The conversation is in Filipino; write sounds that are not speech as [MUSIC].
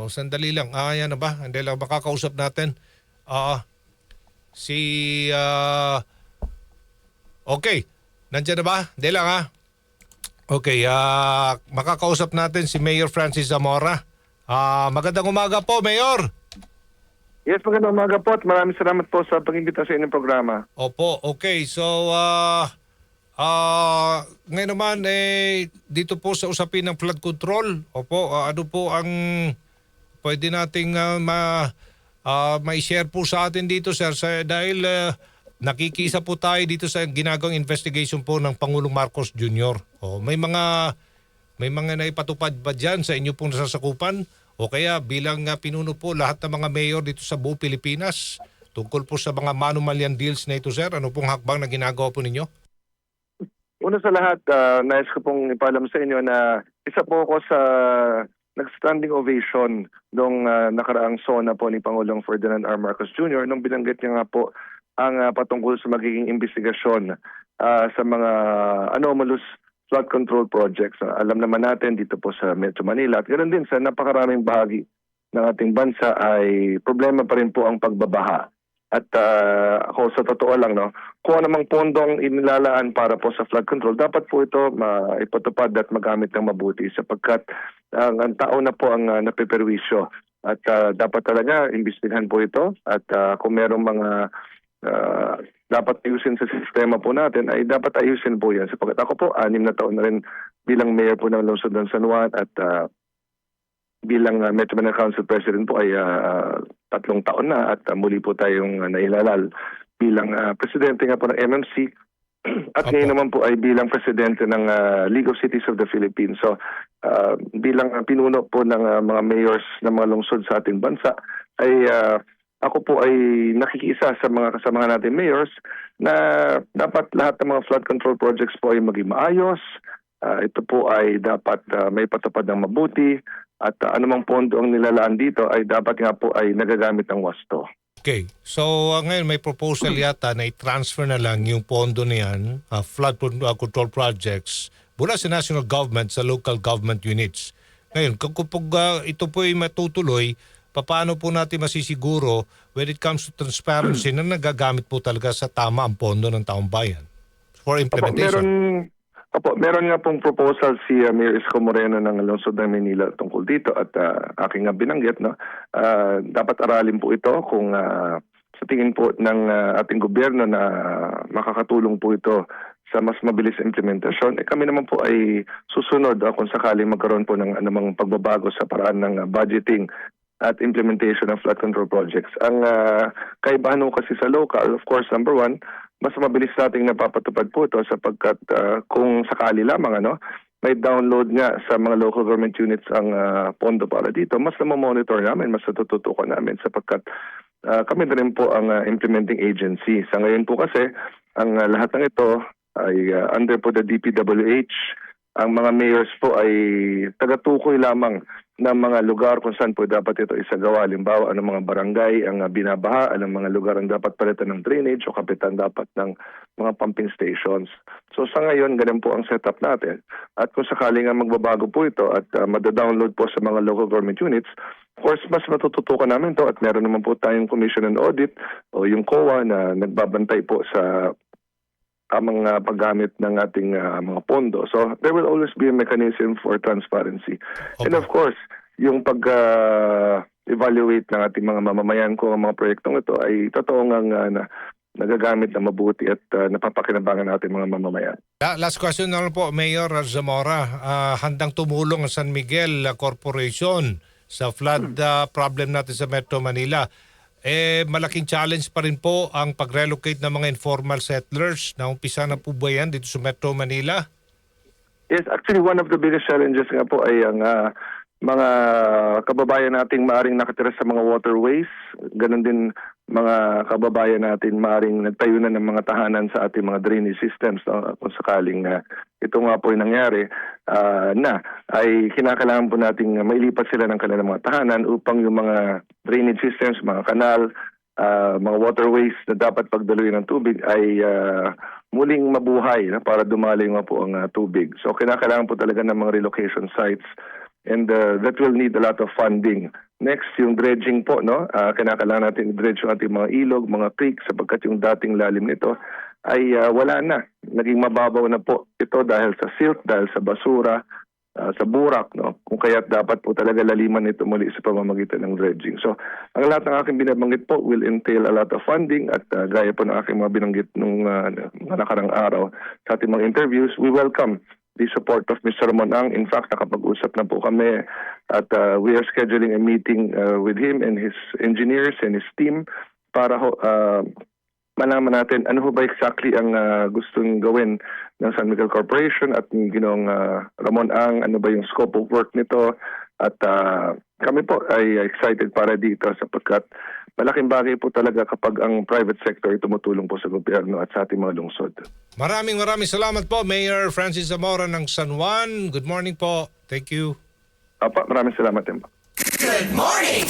O, sandali lang. Ah, yan na ba? Hindi lang makakausap natin. Ah, si... ah, okay. Nandiyan na ba? Hindi lang ha. Okay, ah, makakausap natin si Mayor Francis Zamora. Ah, magandang umaga po, Mayor. Yes, magandang umaga po at maraming salamat po sa pag-imbita sa inyong programa. Opo, okay. So, ah, ah, ngayon naman, eh, dito po sa usapin ng flood control, opo, ah, ano po ang pwede nating ah, ma, ah, mai-share po sa atin dito, sir, sa, dahil ah, nakikisa po tayo dito sa ginagawang investigation po ng Pangulong Marcos Jr. O, may mga may mga naipatupad ba dyan sa inyo pong nasasakupan? O kaya bilang ah, pinuno po lahat ng mga mayor dito sa buong Pilipinas tungkol po sa mga manumalyan deals na ito, sir? Ano pong hakbang na ginagawa po ninyo? Una sa lahat, uh, nais ko pong ipaalam sa inyo na isa po ako sa nag-standing ovation nung ah, nakaraang SONA po ni Pangulong Ferdinand R. Marcos Jr. nung binanggit niya nga po ang ah, patungkol sa magiging investigasyon ah, sa mga anomalous flood control projects. Ah, alam naman natin dito po sa Metro Manila at ganoon din sa napakaraming bahagi ng ating bansa ay problema pa rin po ang pagbabaha. At ah, ako sa totoo lang, no, kung anumang pondong inilalaan para po sa flood control, dapat po ito maipatupad at magamit ng mabuti sapagkat ang, ang tao na po ang uh, napeperwisyo. At ah, dapat talaga imbestigahan po ito at ah, kung merong mga ah, dapat ayusin sa sistema po natin ay dapat ayusin po yan sapagkat ako po anim na taon na rin bilang mayor po ng Lungsod ng San Juan at ah, bilang uh, Metro Manila Council President po ay ah, tatlong taon na at ah, muli po tayong uh, nailalal bilang ah, presidente nga po ng MMC [CLEARS THROAT] at Opo. ngayon naman po ay bilang presidente ng ah, League of Cities of the Philippines. So ah, bilang ah, pinuno po ng ah, mga mayors ng mga lungsod sa ating bansa ay ah, ako po ay nakikisa sa mga kasama natin mayors na dapat lahat ng mga flood control projects po ay maging maayos. Ah, ito po ay dapat ah, may patupad ng mabuti at uh, anumang pondo ang nilalaan dito ay dapat nga po ay nagagamit ng wasto. Okay. So ah, ngayon may proposal yata na i-transfer na lang yung pondo na yan, ah, flood ah, control projects, mula sa national government sa local government units. Ngayon, kung kapag ah, ito po ay matutuloy, paano po natin masisiguro when it comes to transparency na nagagamit po talaga sa tama ang pondo ng taong bayan for implementation? meron, opo, meron nga pong proposal si uh, Mayor Isko Moreno ng Lungsod ng Manila tungkol dito at uh, aking nga binanggit, no? Ah, dapat aralin po ito kung ah, sa tingin po ng ah, ating gobyerno na makakatulong po ito sa mas mabilis implementasyon. Eh, kami naman po ay susunod ah, kung sakaling magkaroon po ng anumang pagbabago sa paraan ng ah, budgeting at implementation of flood control projects. Ang ah, kaibahan kasi sa local, of course, number one, mas mabilis nating napapatupad po ito sapagkat ah, kung sakali lamang ano, may download nga sa mga local government units ang ah, pondo para dito, mas na-monitor namin, mas natututukan namin sapagkat ah, kami na rin po ang ah, implementing agency. Sa ngayon po kasi, ang ah, lahat ng ito ay ah, under po the DPWH. Ang mga mayors po ay tagatukoy lamang ng mga lugar kung saan po dapat ito isagawa. Halimbawa, anong mga barangay ang ah, binabaha, anong mga lugar ang dapat palitan ng drainage o kapitan dapat ng mga pumping stations. So sa ngayon, ganun po ang setup natin. At kung sakaling nga magbabago po ito at uh, madadownload po sa mga local government units, of course, mas matututukan namin to at meron naman po tayong Commission on Audit o yung COA na nagbabantay po sa tamang uh, paggamit ng ating uh, mga pondo. So there will always be a mechanism for transparency. And of course, yung pag uh, evaluate ng ating mga mamamayan kung ang mga proyektong ito ay totoo nga uh, na nagagamit na mabuti at uh, napapakinabangan natin mga mamamayan. La- Last question na po, Mayor Zamora. Ah, handang tumulong ang San Miguel ah, Corporation sa flood ah, problem natin sa Metro Manila. Eh, malaking challenge pa rin po ang pag-relocate ng mga informal settlers. Naumpisa na po ba yan dito sa Metro Manila? Yes, actually one of the biggest challenges nga po ay ang ah, mga kababayan nating maaring nakatira sa mga waterways, ganun din mga kababayan natin maaring nagtayo na ng mga tahanan sa ating mga drainage systems no? kung sakaling ah, ito nga po ay nangyari ah, na ay kinakailangan po nating mailipat sila ng kanilang mga tahanan upang yung mga drainage systems, mga kanal, ah, mga waterways na dapat pagdaluin ng tubig ay ah, muling mabuhay na para dumaloy nga po ang ah, tubig. So kinakailangan po talaga ng mga relocation sites and uh, that will need a lot of funding. Next, yung dredging po, no? Uh, kinakailangan natin i-dredge yung ating mga ilog, mga creek, sapagkat yung dating lalim nito ay uh, wala na. Naging mababaw na po ito dahil sa silt, dahil sa basura, uh, sa burak, no? Kung kaya't dapat po talaga laliman ito muli sa pamamagitan ng dredging. So, ang lahat ng aking binabanggit po will entail a lot of funding at uh, gaya po ng aking mga binanggit nung uh, mga nakarang araw sa ating mga interviews, we welcome the support of Mr. Ramon Ang. In fact, nakapag-usap na po kami at uh, we are scheduling a meeting uh, with him and his engineers and his team para uh, malaman natin ano ho ba exactly ang uh, gustong gawin ng San Miguel Corporation at ng ginong uh, Ramon Ang, ano ba yung scope of work nito at uh, kami po ay excited para dito sapagkat malaking bagay po talaga kapag ang private sector ay tumutulong po sa gobyerno at sa ating mga lungsod. Maraming maraming salamat po, Mayor Francis Zamora ng San Juan. Good morning po. Thank you. Apa, maraming salamat din po. Good morning!